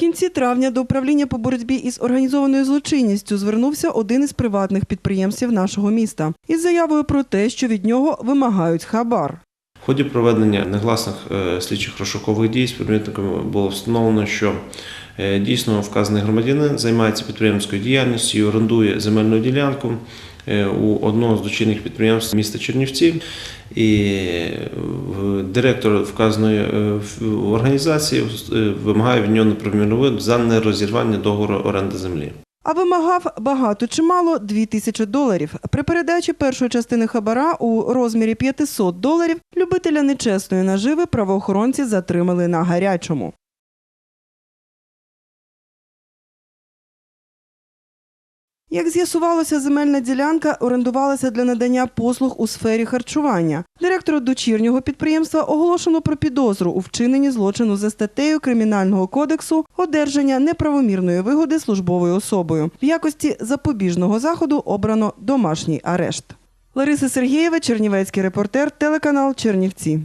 кінці травня до управління по боротьбі із організованою злочинністю звернувся один із приватних підприємців нашого міста із заявою про те, що від нього вимагають хабар. В ході проведення негласних е, слідчих розшукових дій співробітниками було встановлено, що е, дійсно вказаний громадянин займається підприємською діяльністю орендує земельну ділянку е, у одного з дочірніх підприємств міста Чернівці. І директор вказаної організації вимагає від нього неправомірного за нерозірвання договору оренди землі. А вимагав багато чи мало 2 тисячі доларів. При передачі першої частини хабара у розмірі 500 доларів любителя нечесної наживи правоохоронці затримали на гарячому. Як з'ясувалося, земельна ділянка орендувалася для надання послуг у сфері харчування. Директору дочірнього підприємства оголошено про підозру у вчиненні злочину за статтею Кримінального кодексу одержання неправомірної вигоди службовою особою. В якості запобіжного заходу обрано домашній арешт. Лариса Сергієва, Чернівецький репортер, телеканал Чернівці.